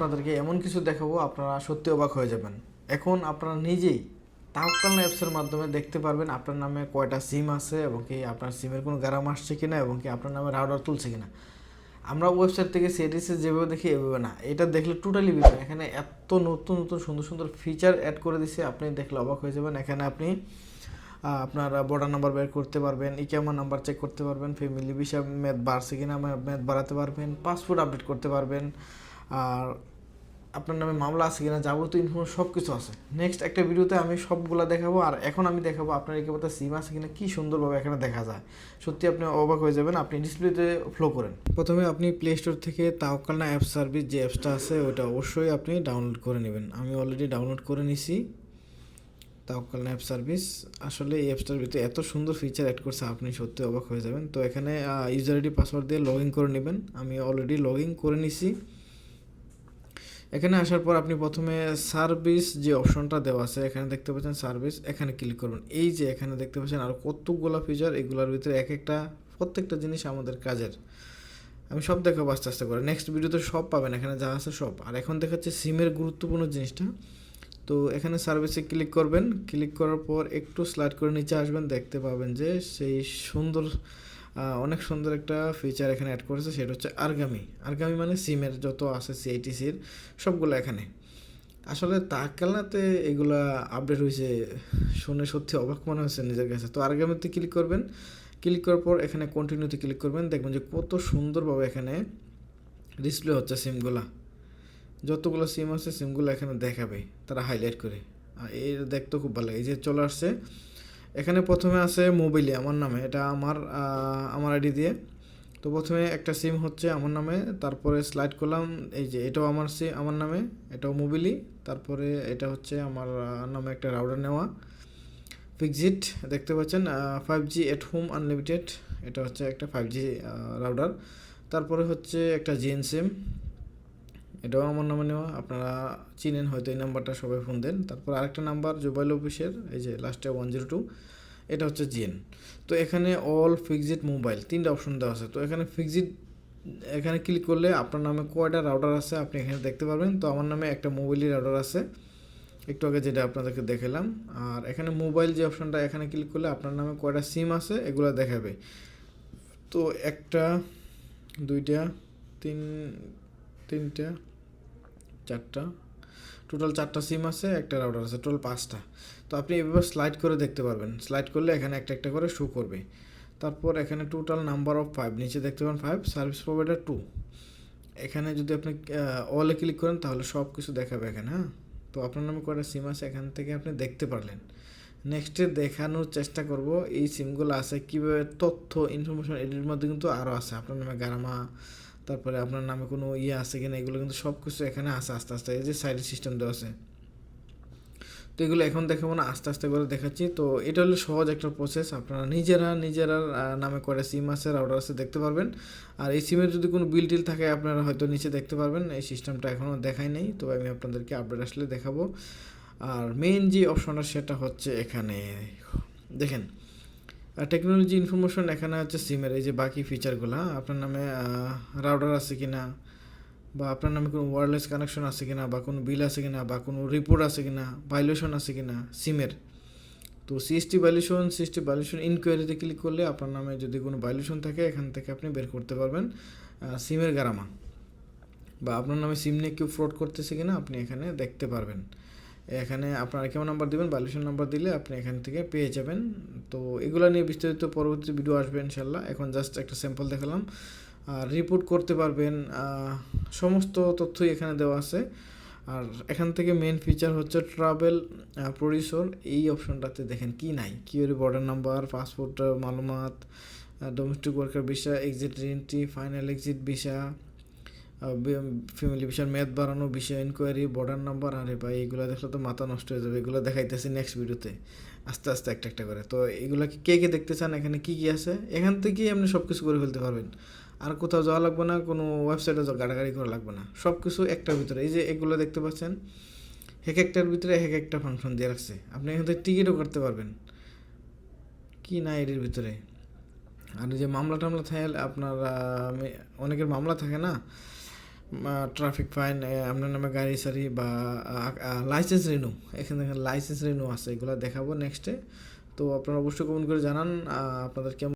আপনাদেরকে এমন কিছু দেখাবো, আপনারা সত্যি অবাক হয়ে যাবেন। এখন আপনারা নিজেই তাওকাল অ্যাপসের মাধ্যমে দেখতে পারবেন আপনার নামে কয়টা সিম আছে এবং কি আপনার সিমের কোনো গ্রাম আসছে কিনা এবং কি আপনার নামে রাউডার তুলছে কিনা। আমরা ওয়েবসাইট থেকে সেটিসে যেভাবে দেখি, এভাবে না। এটা দেখলে টোটালি বিভিন্ন এখানে এত নতুন নতুন, সুন্দর সুন্দর ফিচার অ্যাড করে দিছে, আপনি দেখলে অবাক হয়ে যাবেন। এখানে আপনি আপনার বর্ডার নাম্বার বের করতে পারবেন ইকেমা নাম্বার চেক করতে পারবেন ফ্যামিলি ভিসা ম্যাথ বাড়ছে কিনা ম্যাথ বাড়াতে পারবেন পাসপোর্ট আপডেট করতে পারবেন আর আপনার নামে মামলা আছে কিনা, যাবতীয় ইনফরমেশন সব কিছু আছে। নেক্সট একটা ভিডিওতে আমি সবগুলা দেখাবো আর এখন আমি দেখাবো আপনার একেবারে সিম আছে কিনা, কি সুন্দরভাবে এখানে দেখা যায়। সত্যি আপনি অবাক হয়ে যাবেন, আপনি ডিসপ্লেতে ফ্লো করেন। প্রথমে আপনি প্লে স্টোর থেকে তাওকালনা অ্যাপ সার্ভিস যে অ্যাপসটা আছে ওটা অবশ্যই আপনি ডাউনলোড করে নেবেন। আমি অলরেডি ডাউনলোড করে নিছি তাওকাল অ্যাপ সার্ভিস আসলে এই অ্যাপসটার ভিতরে এত সুন্দর ফিচার অ্যাড করছে, আপনি সত্যি অবাক হয়ে যাবেন। তো এখানে ইউজার আইডি পাসওয়ার্ড দিয়ে লগ ইন করে নেবেন। আমি অলরেডি লগ ইন করে নিছি। এখানে আসার পর আপনি প্রথমে সার্ভিস যে অপশনটা দেওয়া আছে, এখানে দেখতে পাচ্ছেন সার্ভিস এখানে ক্লিক করবেন। এই যে এখানে দেখতে পাচ্ছেন আর কতগুলো ফিচার এগুলোর ভিতরে এক একটা প্রত্যেকটা জিনিস আমাদের কাজের। আমি সব দেখাবো আস্তে আস্তে করে। নেক্সট ভিডিওতে সব পাবেন, এখানে যা আছে সব। আর এখন দেখাচ্ছে সিমের গুরুত্বপূর্ণ জিনিসটা। তো এখানে সার্ভিসে ক্লিক করবেন। ক্লিক করার পর একটু স্লাইড করে নিচে আসবেন, দেখতে পাবেন যে সেই সুন্দর অনেক সুন্দর একটা ফিচার এখানে অ্যাড করেছে, সেটা হচ্ছে আরগামি আরগামি মানে সিমের যত আছে সিআইটিসির সবগুলো এখানে। আসলে তাকালাতে এগুলা আপডেট হয়েছে, শুনে সত্যি অবাক মনে হচ্ছে নিজের কাছে। তো আরগামিতে ক্লিক করবেন ক্লিক করার পর এখানে কন্টিনিউতে ক্লিক করবেন, দেখবেন যে কত সুন্দরভাবে এখানে ডিসপ্লে হচ্ছে সিমগুলা। যতগুলো সিম আছে, সিমগুলো এখানে দেখাবে, তারা হাইলাইট করে। আর এই দেখতে খুব ভালো লাগে। এই যে চলে আসছে এখানে প্রথমে আছে মোবিলি আমার নামে। এটা আমার আমার আইডি দিয়ে। তো প্রথমে একটা সিম হচ্ছে আমার নামে, তারপরে স্লাইড করলাম, এই যে এটাও আমার সি, আমার নামে, এটাও মোবিলি, তারপরে এটা হচ্ছে আমার নামে একটা রাউডার নেওয়া। ফিক্সিট দেখতে পাচ্ছেন five G at home unlimited এটা হচ্ছে একটা ফাইভ জি রাউডার তারপরে হচ্ছে একটা জিএন সিম এটাও আমার নামে নেওয়া। আপনারা চিনেন হয়তো এই নাম্বারটা, সবাই ফোন দেন। তারপর আরেকটা নাম্বার, জোবাইল অফিসের, এই যে লাস্টে ওয়ান জিরো টু এটা হচ্ছে জিএন। তো এখানে অল ফিক্সড মোবাইল তিনটা অপশন দেওয়া আছে। তো এখানে ফিক্সড এখানে ক্লিক করলে আপনার নামে কয়টা রাউটার আছে আপনি এখানে দেখতে পারবেন। তো আমার নামে একটা মোবাইলই রাউটার আছে। একটু আগে যেটা আপনাদেরকে দেখালাম। আর এখানে মোবাইল যে অপশনটা এখানে ক্লিক করলে আপনার নামে কয়টা সিম আছে এগুলো দেখাবে। তো একটা, দুইটা, তিন, তিনটা চারটা। টোটাল চারটা সিম আছে, একটা রাউটার আছে টোটাল পাঁচটা। তো আপনি এভাবে স্লাইড করে দেখতে পারবেন। স্লাইড করলে এখানে একটা একটা করে শো করবে। তারপর এখানে টোটাল নাম্বার অফ ফাইভ নিচে দেখতে পারেন ফাইভ সার্ভিস প্রোভাইডার টু এখানে যদি আপনি অলে ক্লিক করেন তাহলে সব কিছু দেখাবে এখানে হ্যাঁ? তো আপনার নামে কয়টা সিম আছে এখান থেকে আপনি দেখতে পারলেন। নেক্সটে দেখানোর চেষ্টা করব, এই সিমগুলো আছে কীভাবে তথ্য ইনফরমেশন এটির মধ্যে কিন্তু আরও আছে। আপনার নামে গারামা তারপরে আপনার নামে কোনো ইয়ে আছে কিনা, এগুলো কিন্তু সব কিছু এখানে আছে আস্তে আস্তে, এই যে সাইডের সিস্টেম দেওয়া আছে। তো এগুলো এখন দেখাবো না, আস্তে আস্তে করে দেখাচ্ছি। তো এটা হলো সহজ একটা প্রসেস আপনারা নিজেরা নিজেরা নামে করে সিম আছে রাউটার আছে দেখতে পারবেন। আর এই সিমের যদি কোনো বিল টিল থাকে, আপনারা হয়তো নিচে দেখতে পারবেন, এই সিস্টেমটা এখনও দেখাই নেই, তো আমি আপনাদেরকে আপডেট আসলে দেখাবো। আর মেইন যে অপশনটা সেটা হচ্ছে এখানে, দেখেন। টেকনোলজি ইনফরমেশন এখানে হচ্ছে সিমের এই যে বাকি ফিচারগুলো হ্যাঁ? আপনার নামে রাউডার আছে কি না বা আপনার নামে কোনো ওয়্যারলেস কানেকশন আছে কি না বা কোনো বিল আছে কি না বা কোনো রিপোর্ট আছে কি না ভাইলেশন আছে কি না সিমের তো সিএসটি ভাইলেশন সিএসটি ভাইলেশন ইনকোয়ারিতে ক্লিক করলে আপনার নামে যদি কোনো ভাইলেশন থাকে, এখান থেকে আপনি বের করতে পারবেন সিমের গারামা। বা আপনার নামে সিম নিয়ে কেউ ফ্রড করতেছে কিনা, আপনি এখানে দেখতে পারবেন। এখানে আপনার কেমন নাম্বার দিবেন ভ্যালুয়েশন নাম্বার দিলে আপনি এখান থেকে পেয়ে যাবেন। তো এগুলো নিয়ে বিস্তারিত পরবর্তী ভিডিও আসবে ইনশাল্লাহ এখন জাস্ট একটা স্যাম্পল দেখালাম। আর রিপোর্ট করতে পারবেন সমস্ত তথ্যই এখানে দেওয়া আছে। আর এখান থেকে মেন ফিচার হচ্ছে ট্রাভেল প্রডিউসর এই অপশনটাতে দেখেন কি নাই। Query border number passport মালুমাত domestic worker visa exit entry final exit visa family বিষয় ম্যাথ বাড়ানো, বিষয় ইনকোয়ারি বর্ডার নাম্বার আরে ভাই, এগুলো দেখলে তো মাথা নষ্ট হয়ে যাবে। এগুলো দেখাইতেছি নেক্সট ভিডিওতে আস্তে আস্তে একটা একটা করে। তো এগুলো কি- কে দেখতে চান? এখানে কী কী আছে? এখান থেকেই আপনি সব কিছু করে ফেলতে পারবেন। আর কোথাও যাওয়া লাগবে না, কোনো ওয়েবসাইটে গাড়াগাড়ি করা লাগবে না। সব কিছু একটার ভিতরে। এই যে এগুলো দেখতে পাচ্ছেন, এক একটার ভিতরে এক একটা ফাংশন দিয়ে রাখছে। আপনি এখান থেকে টিকিটও করতে পারবেন। কি না এর ভিতরে। আর যে মামলা টামলা থাকে আপনার অনেকের মামলা থাকে না ট্রাফিক ফাইন আপনার নামে গাড়ি সারি বা লাইসেন্স রিনিউ এখানে লাইসেন্স রিনিউ আছে, এগুলো দেখাবো নেক্সটে তো আপনারা অবশ্যই কমেন্ট করে জানান আপনাদের কেমন